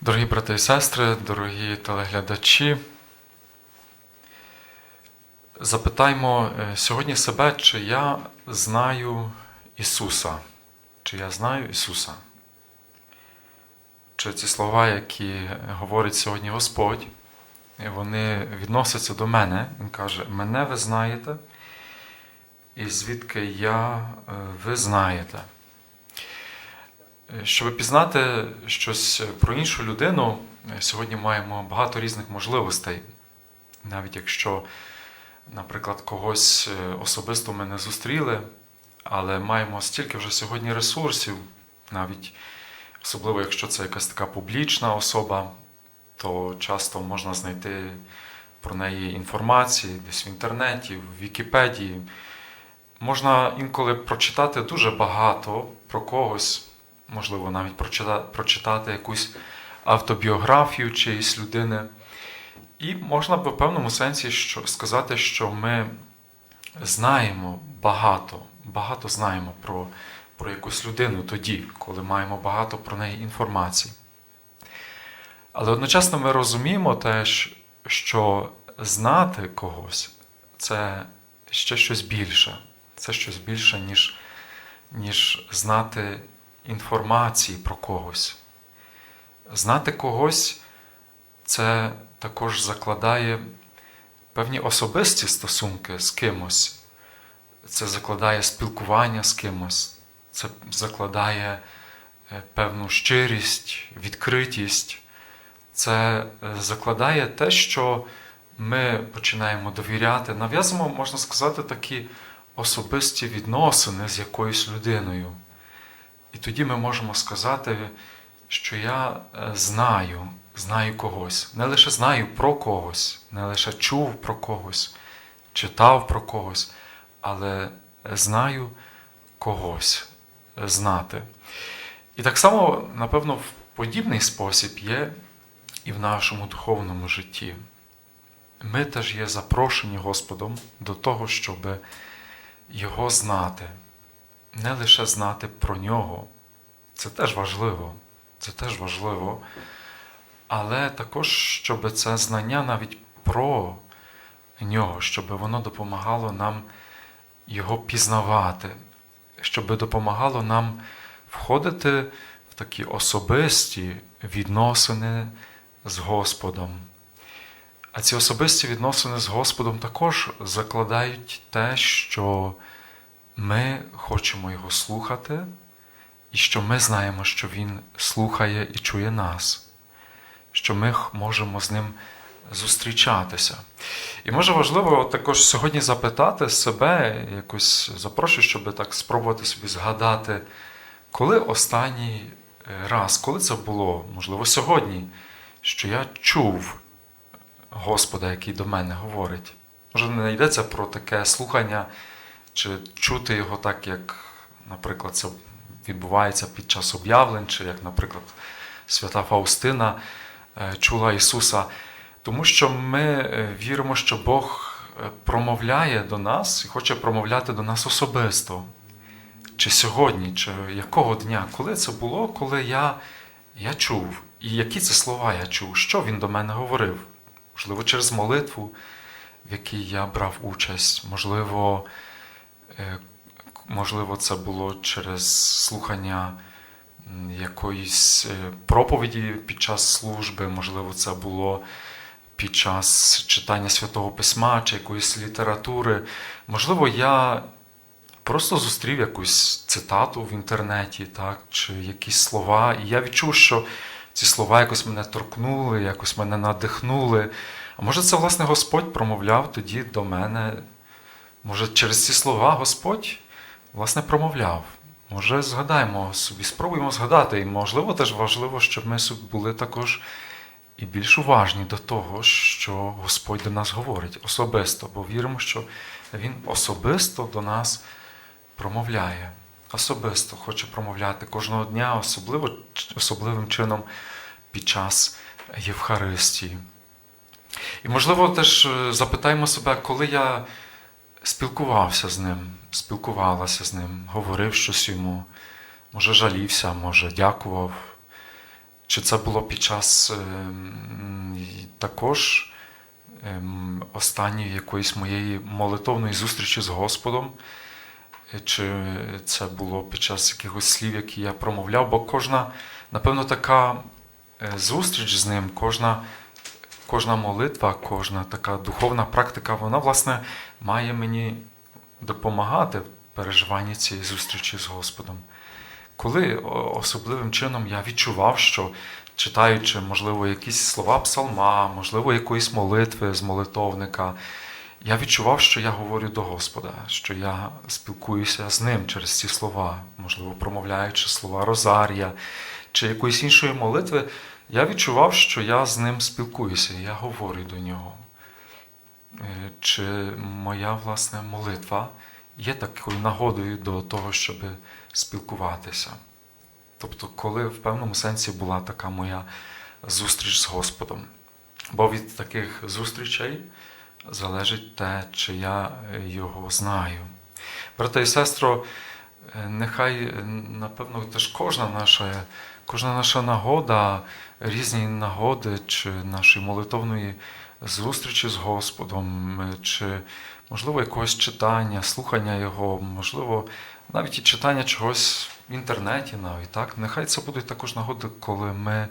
Дорогі брати і сестри, дорогі телеглядачі, запитаймо е, сьогодні себе, чи я знаю Ісуса, чи я знаю Ісуса. Чи ці слова, які говорить сьогодні Господь, вони відносяться до мене. Він каже, мене ви знаєте, і звідки я е, ви знаєте. Щоб пізнати щось про іншу людину, сьогодні маємо багато різних можливостей. Навіть якщо, наприклад, когось особисто ми не зустріли, але маємо стільки вже сьогодні ресурсів, навіть особливо якщо це якась така публічна особа, то часто можна знайти про неї інформації десь в інтернеті, в Вікіпедії. Можна інколи прочитати дуже багато про когось можливо, навіть прочитати, якусь автобіографію чиїсь людини. І можна в певному сенсі що, сказати, що ми знаємо багато, багато знаємо про, про якусь людину тоді, коли маємо багато про неї інформації. Але одночасно ми розуміємо теж, що знати когось це ще щось більше. Це щось більше, ніж, ніж знати інформації про когось. Знати когось це також закладає певні особисті стосунки з кимось, це закладає спілкування з кимось, це закладає е, певну щирість, відкритість, це е, закладає те, що ми починаємо довіряти, нав'язуємо, можна сказати, такі особисті відносини з якоюсь людиною. І тоді ми можемо сказати, що я е, знаю, знаю когось. Не лише знаю про когось, не лише чув про когось, читав про когось, але знаю когось знати. І так само, напевно, в подібний спосіб є і в нашому духовному житті. Ми теж є запрошені Господом до того, щоб Його знати не лише знати про нього, це теж важливо, це теж важливо, але також, щоб це знання навіть про нього, щоб воно допомагало нам його пізнавати, щоб допомагало нам входити в такі особисті відносини з Господом. А ці особисті відносини з Господом також закладають те, що ми хочемо Його слухати, і що ми знаємо, що Він слухає і чує нас, що ми можемо з Ним зустрічатися. І може важливо також сьогодні запитати себе, якось запрошую, щоб так спробувати собі згадати, коли останній раз, коли це було, можливо, сьогодні, що я чув Господа, який до мене говорить. Може, не йдеться про таке слухання чи чути його так, як, наприклад, це відбувається під час об'явлень, чи як, наприклад, свята Фаустина е, чула Ісуса. Тому що ми е, віримо, що Бог е, промовляє до нас і хоче промовляти до нас особисто. Чи сьогодні, чи якого дня, коли це було, коли я, я чув, і які це слова я чув, що він до мене говорив? Можливо, через молитву, в якій я брав участь, можливо, Можливо, це було через слухання якоїсь проповіді під час служби, можливо, це було під час читання Святого Письма чи якоїсь літератури. Можливо, я просто зустрів якусь цитату в інтернеті, так, чи якісь слова, і я відчув, що ці слова якось мене торкнули, якось мене надихнули. А може, це, власне, Господь промовляв тоді до мене. Може, через ці слова Господь власне промовляв. Може, згадаємо собі, спробуємо згадати, і, можливо, теж важливо, щоб ми були також і більш уважні до того, що Господь до нас говорить особисто, бо віримо, що Він особисто до нас промовляє. Особисто хоче промовляти кожного дня, особливо, особливим чином під час Євхаристії. І, можливо, теж запитаємо себе, коли я спілкувався з ним, спілкувалася з ним, говорив щось йому, може жалівся, може дякував. Чи це було під час ем, також ем, останньої якоїсь моєї молитовної зустрічі з Господом, е, чи це було під час якихось слів, які я промовляв, бо кожна, напевно, така е, зустріч з ним, кожна, кожна молитва, кожна така духовна практика, вона, власне, має мені допомагати в переживанні цієї зустрічі з Господом. Коли особливим чином я відчував, що читаючи, можливо, якісь слова псалма, можливо, якоїсь молитви з молитовника, я відчував, що я говорю до Господа, що я спілкуюся з ним через ці слова, можливо, промовляючи слова Розарія чи якоїсь іншої молитви, я відчував, що я з ним спілкуюся, я говорю до нього. Е, Чи моя власне молитва є такою нагодою до того, щоб спілкуватися? Тобто, коли в певному сенсі була така моя зустріч з Господом. Бо від таких зустрічей залежить те, чи я його знаю. Брате і сестро, е, нехай, е, напевно, теж кожна наша, кожна наша нагода, різні нагоди чи нашої молитовної зустрічі з Господом, чи, можливо, якогось читання, слухання Його, можливо, навіть і читання чогось в інтернеті, навіть так. Нехай це будуть також нагоди, коли ми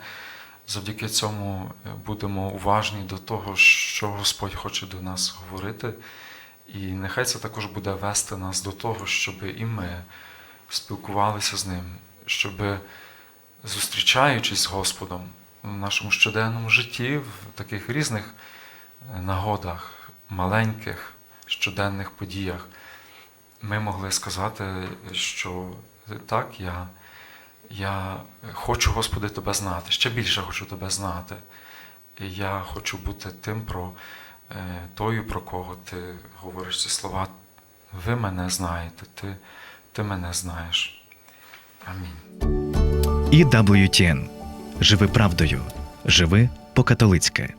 завдяки цьому будемо уважні до того, що Господь хоче до нас говорити. І нехай це також буде вести нас до того, щоб і ми спілкувалися з ним, щоб зустрічаючись з Господом в нашому щоденному житті, в таких різних е, нагодах, маленьких щоденних подіях, ми могли сказати, що так, я, я хочу, Господи, Тебе знати, ще більше хочу Тебе знати. І я хочу бути тим, про е, тою, про кого ти говориш ці слова. Ви мене знаєте, ти, ти мене знаєш. Амінь. І WTN. Живи правдою. Живи по-католицьки.